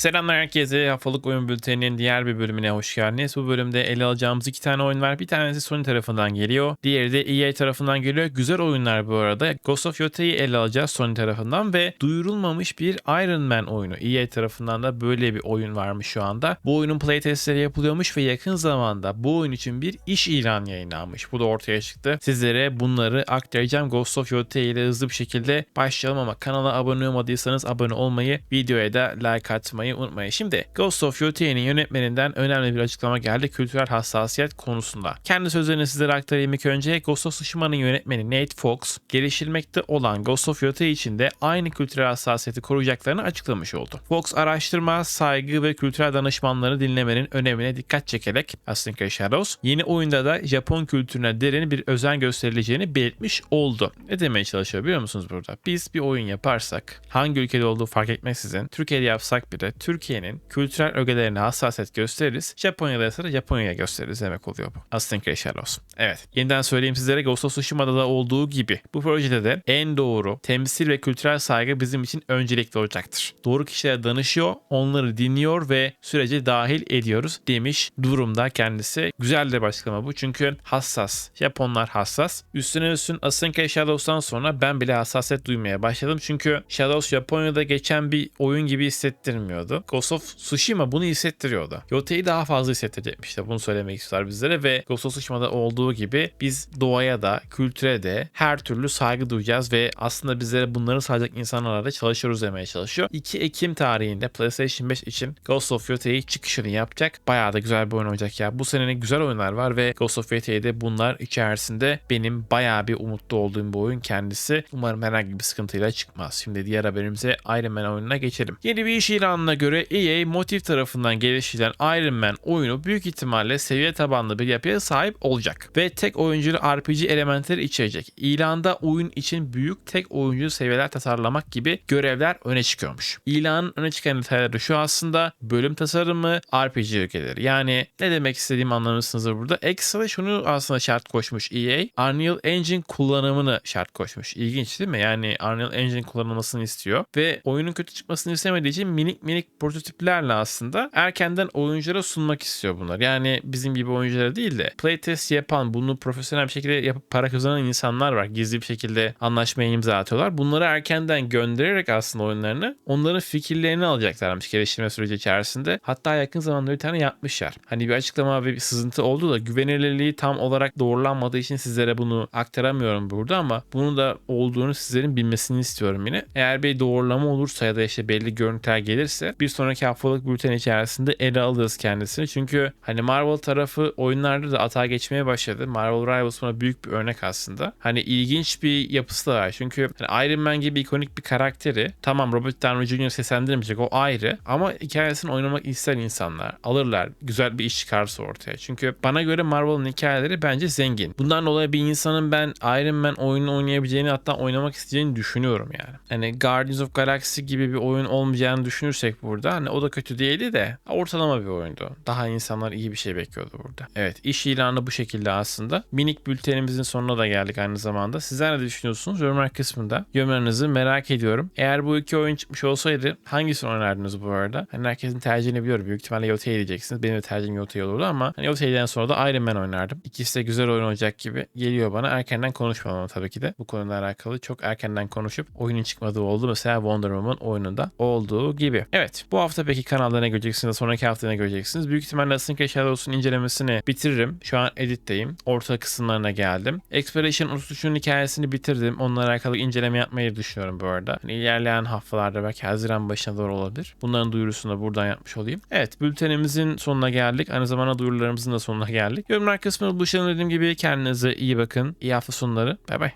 Selamlar herkese. Haftalık oyun bülteninin diğer bir bölümüne hoş geldiniz. Bu bölümde ele alacağımız iki tane oyun var. Bir tanesi Sony tarafından geliyor. Diğeri de EA tarafından geliyor. Güzel oyunlar bu arada. Ghost of Yota'yı ele alacağız Sony tarafından ve duyurulmamış bir Iron Man oyunu. EA tarafından da böyle bir oyun varmış şu anda. Bu oyunun playtestleri yapılıyormuş ve yakın zamanda bu oyun için bir iş ilan yayınlanmış. Bu da ortaya çıktı. Sizlere bunları aktaracağım. Ghost of Yota ile hızlı bir şekilde başlayalım ama kanala abone olmadıysanız abone olmayı, videoya da like atmayı unutmayın. Şimdi Ghost of Yota'nın yönetmeninden önemli bir açıklama geldi kültürel hassasiyet konusunda. Kendi sözlerini sizlere aktarayım ilk önce. Ghost of Tsushima'nın yönetmeni Nate Fox, gelişilmekte olan Ghost of Yota için de aynı kültürel hassasiyeti koruyacaklarını açıklamış oldu. Fox araştırma, saygı ve kültürel danışmanları dinlemenin önemine dikkat çekerek Assassin's Creed Shadows yeni oyunda da Japon kültürüne derin bir özen gösterileceğini belirtmiş oldu. Ne demeye çalışıyor biliyor musunuz burada? Biz bir oyun yaparsak hangi ülkede olduğu fark etmeksizin Türkiye'de yapsak bile Türkiye'nin kültürel ögelerine hassasiyet gösteririz. Japonya'da ise de Japonya'ya gösteririz demek oluyor bu. Creed Shadows. Evet. Yeniden söyleyeyim sizlere Ghost of Tsushima'da da olduğu gibi bu projede de en doğru temsil ve kültürel saygı bizim için öncelikli olacaktır. Doğru kişilere danışıyor, onları dinliyor ve sürece dahil ediyoruz demiş durumda kendisi. Güzel de bir açıklama bu çünkü hassas. Japonlar hassas. Üstüne üstün Creed Shadows'tan sonra ben bile hassasiyet duymaya başladım. Çünkü Shadows Japonya'da geçen bir oyun gibi hissettirmiyordu. Ghost of Tsushima bunu hissettiriyordu. Yota'yı daha fazla hissettirecekmiş işte bunu söylemek istiyorlar bizlere ve Ghost of Tsushima'da olduğu gibi biz doğaya da kültüre de her türlü saygı duyacağız ve aslında bizlere bunları sayacak insanlarla da çalışıyoruz demeye çalışıyor. 2 Ekim tarihinde PlayStation 5 için Ghost of Yota'yı çıkışını yapacak. Bayağı da güzel bir oyun olacak ya. Bu sene güzel oyunlar var ve Ghost of Yota'yı bunlar içerisinde benim bayağı bir umutlu olduğum bir oyun kendisi. Umarım herhangi bir sıkıntıyla çıkmaz. Şimdi diğer haberimize Iron Man oyununa geçelim. Yeni bir iş ilanına göre EA Motive tarafından geliştirilen Iron Man oyunu büyük ihtimalle seviye tabanlı bir yapıya sahip olacak ve tek oyunculu RPG elementleri içerecek. İlanda oyun için büyük tek oyuncu seviyeler tasarlamak gibi görevler öne çıkıyormuş. İlanın öne çıkan detayları şu aslında bölüm tasarımı, RPG ögeleri. Yani ne demek istediğimi anlamışsınızdır burada. Ekstra şunu aslında şart koşmuş EA. Unreal Engine kullanımını şart koşmuş. İlginç değil mi? Yani Unreal Engine kullanılmasını istiyor ve oyunun kötü çıkmasını istemediği için minik minik prototiplerle aslında erkenden oyunculara sunmak istiyor bunlar. Yani bizim gibi oyunculara değil de playtest yapan bunu profesyonel bir şekilde yapıp para kazanan insanlar var. Gizli bir şekilde anlaşmaya imza atıyorlar. Bunları erkenden göndererek aslında oyunlarını onların fikirlerini alacaklarmış geliştirme süreci içerisinde. Hatta yakın zamanda bir tane yapmışlar. Hani bir açıklama ve bir sızıntı oldu da güvenilirliği tam olarak doğrulanmadığı için sizlere bunu aktaramıyorum burada ama bunu da olduğunu sizlerin bilmesini istiyorum yine. Eğer bir doğrulama olursa ya da işte belli görüntüler gelirse bir sonraki haftalık bülten içerisinde ele alırız kendisini. Çünkü hani Marvel tarafı oyunlarda da atağa geçmeye başladı. Marvel Rivals buna büyük bir örnek aslında. Hani ilginç bir yapısı da var. Çünkü hani Iron Man gibi ikonik bir karakteri tamam Robert Downey Jr. seslendirmeyecek o ayrı ama hikayesini oynamak isteyen insanlar alırlar. Güzel bir iş çıkarsa ortaya. Çünkü bana göre Marvel'ın hikayeleri bence zengin. Bundan dolayı bir insanın ben Iron Man oyunu oynayabileceğini hatta oynamak isteyeceğini düşünüyorum yani. Hani Guardians of Galaxy gibi bir oyun olmayacağını düşünürsek burada hani o da kötü değildi de ortalama bir oyundu. Daha insanlar iyi bir şey bekliyordu burada. Evet iş ilanı bu şekilde aslında. Minik bültenimizin sonuna da geldik aynı zamanda. Sizler ne düşünüyorsunuz? Yorumlar kısmında yorumlarınızı merak ediyorum. Eğer bu iki oyun çıkmış olsaydı hangisini oynardınız bu arada? Hani herkesin tercihini biliyorum. Büyük ihtimalle Yota'ya diyeceksiniz. Benim de tercihim Yota'ya olurdu ama hani Yota'dan sonra da Iron Man oynardım. İkisi de güzel oyun olacak gibi geliyor bana. Erkenden konuşmam tabii ki de. Bu konuyla alakalı çok erkenden konuşup oyunun çıkmadığı oldu. Mesela Wonder Woman oyununda olduğu gibi. Evet bu hafta peki kanalda ne göreceksiniz? Sonraki hafta ne göreceksiniz? Büyük ihtimalle Creed Shadows'un incelemesini bitiririm. Şu an editteyim. Orta kısımlarına geldim. Expedition 33'ün hikayesini bitirdim. Onunla alakalı inceleme yapmayı düşünüyorum bu arada. Hani ilerleyen haftalarda belki Haziran başına doğru olabilir. Bunların duyurusunu da buradan yapmış olayım. Evet bültenimizin sonuna geldik. Aynı zamanda duyurularımızın da sonuna geldik. Yorumlar kısmını buluşalım dediğim gibi kendinize iyi bakın. İyi hafta sonları. Bay bay.